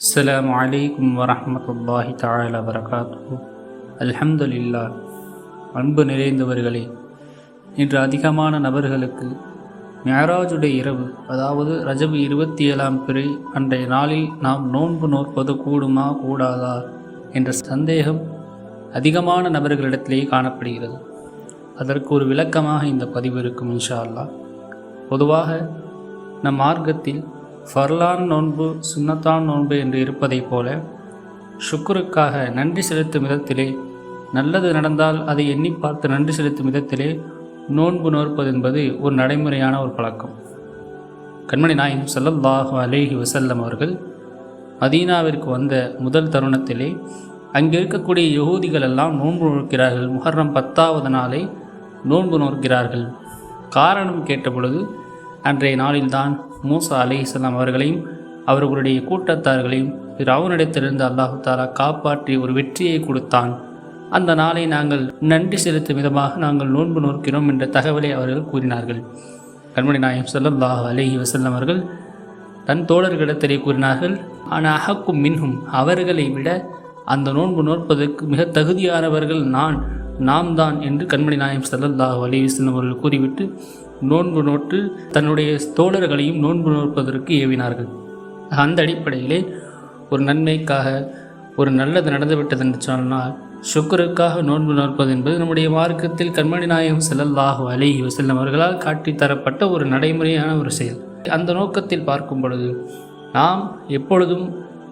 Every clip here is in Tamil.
السلام عليكم ورحمة الله تعالى وبركاته الحمد لله அன்பு நிறைந்தவர்களே இன்று அதிகமான நபர்களுக்கு மெஹராஜுடைய இரவு அதாவது ரஜபு இருபத்தி ஏழாம் பிறை அன்றைய நாளில் நாம் நோன்பு நோற்பது கூடுமா கூடாதா என்ற சந்தேகம் அதிகமான நபர்களிடத்திலேயே காணப்படுகிறது அதற்கு ஒரு விளக்கமாக இந்த பதிவு இருக்கும் இன்ஷா அல்லாஹ் பொதுவாக நம் மார்க்கத்தில் ஃபர்லான் நோன்பு சுன்னத்தான் நோன்பு என்று இருப்பதைப் போல சுக்குருக்காக நன்றி செலுத்தும் விதத்திலே நல்லது நடந்தால் அதை எண்ணி பார்த்து நன்றி செலுத்தும் விதத்திலே நோன்பு நோற்பது என்பது ஒரு நடைமுறையான ஒரு பழக்கம். கண்மணி நாயம் சல்லல்லாஹு அலேஹி வசல்லம் அவர்கள் மதீனாவிற்கு வந்த முதல் தருணத்திலே அங்கே இருக்கக்கூடிய யகூதிகள் எல்லாம் நோன்பு நோக்கிறார்கள். முகர்ரம் பத்தாவது நாளை நோன்பு நோக்கிறார்கள். காரணம் கேட்டபொழுது அன்றைய நாளில்தான் மூசா அலி இஸ்லாம் அவர்களையும் அவர்களுடைய கூட்டத்தார்களையும் ராவனிடத்திலிருந்து அல்லாஹு தாலா காப்பாற்றி ஒரு வெற்றியை கொடுத்தான். அந்த நாளை நாங்கள் நன்றி செலுத்தும் விதமாக நாங்கள் நோன்பு நோக்கிறோம் என்ற தகவலை அவர்கள் கூறினார்கள். கண்மணி நாயம் சொல்லல்லாஹ் அலஹி வசல்லம் அவர்கள் தன் தோழர்களிடத்திலே கூறினார்கள் ஆனால் அகக்கும் மின்ஹும். அவர்களை விட அந்த நோன்பு நோற்பதற்கு மிக தகுதியானவர்கள் நான் நாம் தான் என்று கண்மணி நாயம் சல்லல்லாஹ் அலி வஸ்லம் அவர்கள் கூறிவிட்டு நோன்பு நோட்டு தன்னுடைய தோழர்களையும் நோன்பு நோற்பதற்கு ஏவினார்கள். அந்த அடிப்படையிலே ஒரு நன்மைக்காக ஒரு நல்லது நடந்துவிட்டது என்று சொன்னால் சுக்கருக்காக நோன்பு நோற்பது என்பது நம்முடைய மார்க்கத்தில் கண்மணி நாயகம் செல்லல்லாஹு அலிஹி வசல்லம் அவர்களால் காட்டித்தரப்பட்ட ஒரு நடைமுறையான ஒரு செயல். அந்த நோக்கத்தில் பார்க்கும் பொழுது நாம் எப்பொழுதும்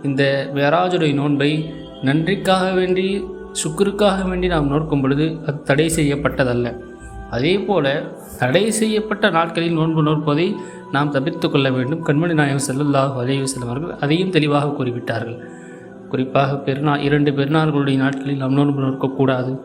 இந்த வேராஜுடைய நோன்பை நன்றிக்காக வேண்டி சுக்கருக்காக வேண்டி நாம் நோக்கும் பொழுது அது தடை செய்யப்பட்டதல்ல. அதே போல தடை செய்யப்பட்ட நாட்களில் நோன்பு நோற்பதை நாம் தவிர்த்து கொள்ள வேண்டும். கண்மணி நாயகம் செல்லல்லாஹு அலைவு செல்லும் அதையும் தெளிவாக கூறிவிட்டார்கள் குறிப்பாக பெருநாள் இரண்டு பெருநாள்களுடைய நாட்களில் நாம் நோன்பு நோக்கக்கூடாது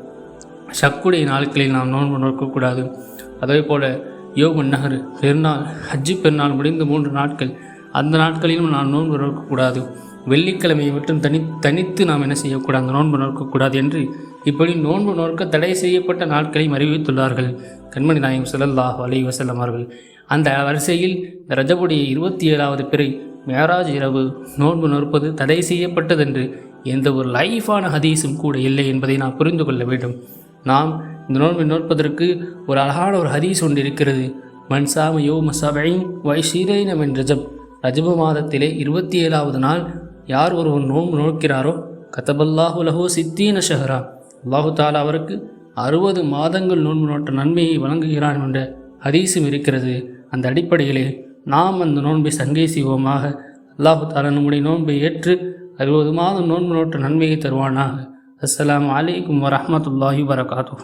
சக்குடைய நாட்களில் நாம் நோன்பு நோக்கக்கூடாது அதே போல் யோக நகர் பெருநாள் ஹஜ்ஜி பெருநாள் முடிந்து மூன்று நாட்கள் அந்த நாட்களிலும் நாம் நோன்பு நோக்கக்கூடாது வெள்ளிக்கிழமையை மட்டும் தனி தனித்து நாம் என்ன செய்யக்கூடாது? நோன்பு நோக்கக்கூடாது என்று இப்படி நோன்பு நோக்க தடை செய்யப்பட்ட நாட்களையும் அறிவித்துள்ளார்கள் கண்மணி நாயகம் செல்லல்லாஹ் அலி வசல்லம் அவர்கள். அந்த வரிசையில் ரஜபுடைய இருபத்தி ஏழாவது பிறை மேராஜ் இரவு நோன்பு நோற்பது தடை செய்யப்பட்டதென்று எந்த ஒரு லைஃபான ஹதீஸும் கூட இல்லை என்பதை நாம் புரிந்து கொள்ள வேண்டும். நாம் இந்த நோன்பை நோற்பதற்கு ஒரு அழகான ஒரு ஹதீஸ் ஒன்று இருக்கிறது. மன்சாம யோ மசபைன் வைஷீரைனம் என் ரஜப். ரஜப மாதத்திலே இருபத்தி ஏழாவது நாள் யார் ஒருவன் நோன்பு நோக்கிறாரோ கதபல்லாஹு லஹோ சித்தீன ஷஹரா. அல்லாஹு தாலா அவருக்கு அறுபது மாதங்கள் நோன்பு நோட்ட நன்மையை வழங்குகிறான் என்ற ஹதீஸும் இருக்கிறது. அந்த அடிப்படையிலே நாம் அந்த நோன்பை சங்கை செய்வோமாக அல்லாஹு தாலா நம்முடைய நோன்பை ஏற்று அறுபது மாதம் நோன்பு நோட்ட நன்மையை தருவானாக. அஸ்லாம் அலைக்கும் வரமத்துல்லாஹி வரகாத்து